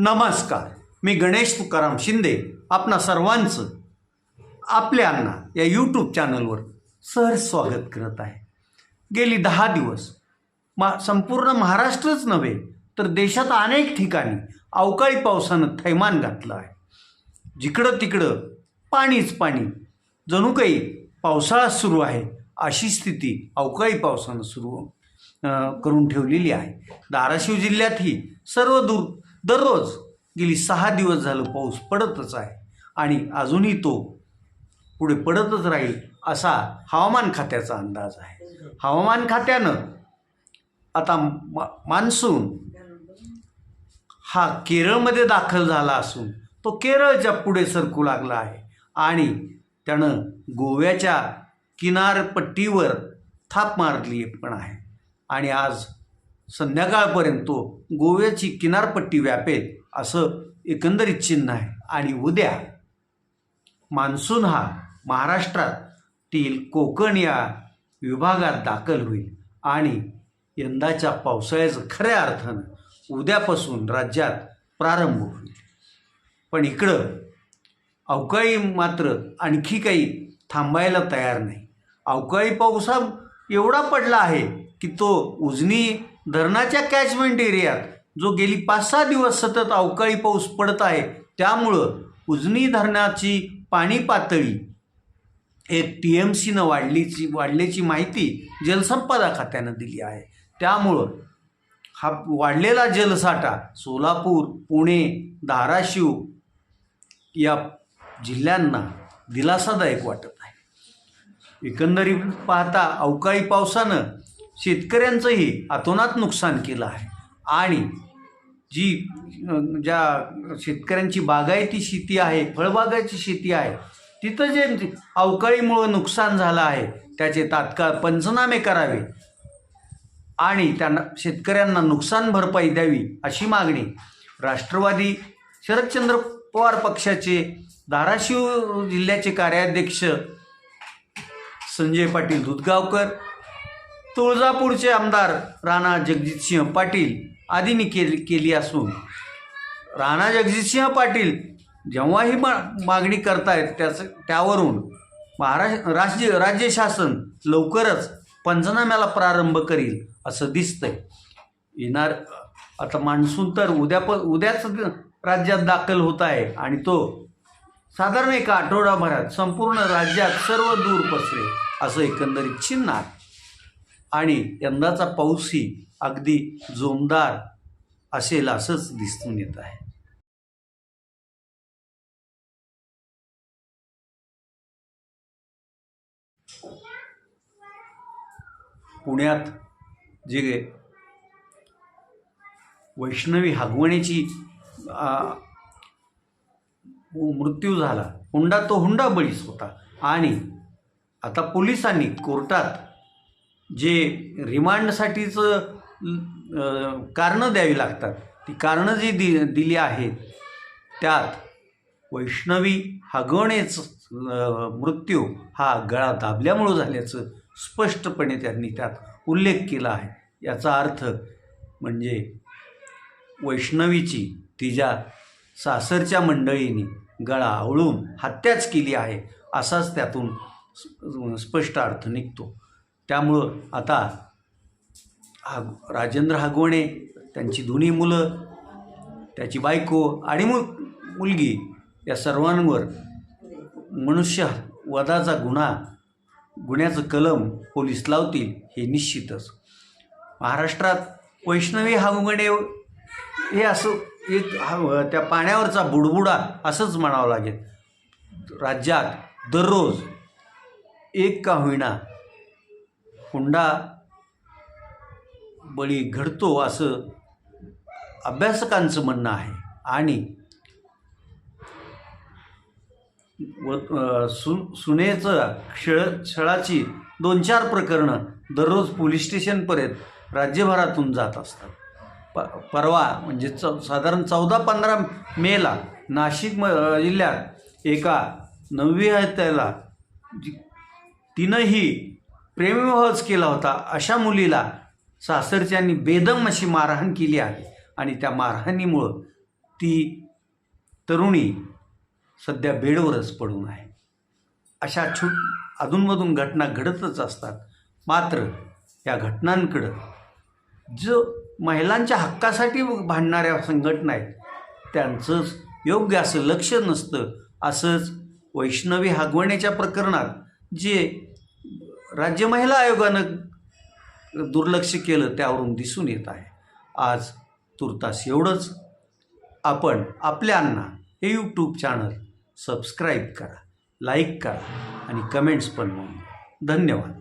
नमस्कार. मी गणेश तुकाराम शिंदे आपणा सर्वांचं आपल्यांना या यूट्यूब चॅनलवर सहज स्वागत करत आहे. गेली दहा दिवस मा संपूर्ण महाराष्ट्रच नव्हे तर देशात अनेक ठिकाणी अवकाळी पावसानं थैमान घातलं आहे. जिकडं तिकडं पाणीच पाणी जणू काही पावसाळा सुरू आहे अशी स्थिती अवकाळी पावसानं सुरू करून ठेवलेली आहे. धाराशिव जिल्ह्यातही सर्व दूर दररोज गेली सहा दिवस झालं पाऊस पडतच आहे आणि अजूनही तो पुढे पडतच राहील असा हवामान खात्याचा अंदाज आहे. हवामान खात्यानं आता मा मान्सून हा केरळमध्ये दाखल झाला असून तो केरळच्या पुढे सरकू लागला आहे आणि त्यानं गोव्याच्या किनारपट्टीवर थाप मारली पण आहे. आणि आज संध्याकाळपर्यंत तो गोव्याची किनारपट्टी व्यापेल असं एकंदरीत चिन्ह आहे. आणि उद्या मान्सून हा महाराष्ट्रातील कोकण या विभागात दाखल होईल. आणि यंदाच्या पावसाळ्याचं खऱ्या अर्थानं उद्यापासून राज्यात प्रारंभ होईल. पण इकडं अवकाळी मात्र आणखी काही थांबायला तयार नाही. अवकाळी पाऊस हा एवढा पडला आहे की तो उजनी धरणाच्या कॅचमेंट एरियात जो गेली पाच सहा दिवस सतत अवकाळी पाऊस पडत आहे त्यामुळं उजनी धरणाची पाणी पातळी एक टी एम सीनं वाढलीची वाढल्याची माहिती जलसंपदा खात्यानं दिली आहे. त्यामुळं हा वाढलेला जलसाठा सोलापूर पुणे धाराशिव या जिल्ह्यांना दिलासादायक वाटत आहे. एकंदरीत पाहता अवकाळी पावसानं शेतकऱ्यांचंही अतोनात नुकसान केलं आहे. आणि जी ज्या शेतकऱ्यांची बागायती शेती आहे फळबागाची शेती आहे तिथं जे अवकाळीमुळं नुकसान झालं आहे त्याचे तात्काळ पंचनामे करावे. आणि त्यांना शेतकऱ्यांना नुकसान भरपाई द्यावी अशी मागणी राष्ट्रवादी शरदचंद्र पवार पक्षाचे धाराशिव जिल्ह्याचे कार्याध्यक्ष संजय पाटील दुधगावकर तुळजापूरचे आमदार राणा जगजितसिंह पाटील आदींनी केली केली असून राणा जगजितसिंह पाटील जेव्हाही मा मागणी करतायत त्याचं त्यावरून महाराष्ट्र राज्य राज्य शासन लवकरच पंचनाम्याला प्रारंभ करील असं दिसतंय. येणार आता मान्सून तर उद्या प उद्याच राज्यात दाखल होत आहे आणि तो साधारण एका आठवडाभरात संपूर्ण राज्यात सर्व दूर पसरेल असं एकंदरीत चिन्ह आहे. आणि यंदाचा पाऊसही अगदी जोमदार असेल असंच दिसून येत आहे. पुण्यात जे वैष्णवी हागवण्याची मृत्यू झाला. हुंडा तो हुंडा बळीस होता. आणि आता पोलिसांनी कोर्टात जे रिमांडसाठीचं कारणं द्यावी लागतात. ती कारणं जी दि दिली आहेत त्यात वैष्णवी हगवणेच गणेच मृत्यू हा गळा दाबल्यामुळं झाल्याचं स्पष्टपणे त्यांनी त्यात उल्लेख केला आहे. याचा अर्थ म्हणजे वैष्णवीची तिच्या सासरच्या मंडळीने गळा आवळून हत्याच केली आहे असाच त्यातून स्पष्ट अर्थ निघतो. त्यामुळं आता हा राजेंद्र हागवणे त्यांची दोन्ही मुलं त्याची बायको आणि मु मुलगी या सर्वांवर मनुष्य वधाचा गुन्हा गुन्ह्याचं कलम पोलीस लावतील हे निश्चितच. महाराष्ट्रात वैष्णवी हागवणे हे असं एक हा त्या पाण्यावरचा बुडबुडा असंच म्हणावं लागेल. राज्यात दररोज एक का होईना हुंडा बळी घडतो असं अभ्यासकांचं म्हणणं आहे. आणि व सु सुनेचं क्षळ छळाची दोन चार प्रकरणं दररोज पोलीस स्टेशनपर्यंत राज्यभरातून जात असतात. प परवा म्हणजे चौ साधारण चौदा पंधरा मेला नाशिक म जिल्ह्यात एका नववी त्याला जी तिनंही प्रेमविवाहच केला होता. अशा मुलीला सासरच्यांनी बेदम अशी मारहाण केली आहे. आणि त्या मारहाणीमुळं ती तरुणी सध्या बेडवरच पडून आहे. अशा छूट अधूनमधून घटना घडतच असतात. मात्र या घटनांकडं जो महिलांच्या हक्कासाठी भांडणाऱ्या संघटना आहेत त्यांचंच योग्य असं लक्ष नसतं. असंच वैष्णवी हागवण्याच्या प्रकरणात जे राज्य महिला आयोगानं दुर्लक्ष केलं त्यावरून दिसून येत आहे. आज तुर्तास एवढंच. आपण आपल्यांना हे यूट्यूब चॅनल सबस्क्राईब करा लाईक करा आणि कमेंट्स पण नोंदवा. धन्यवाद.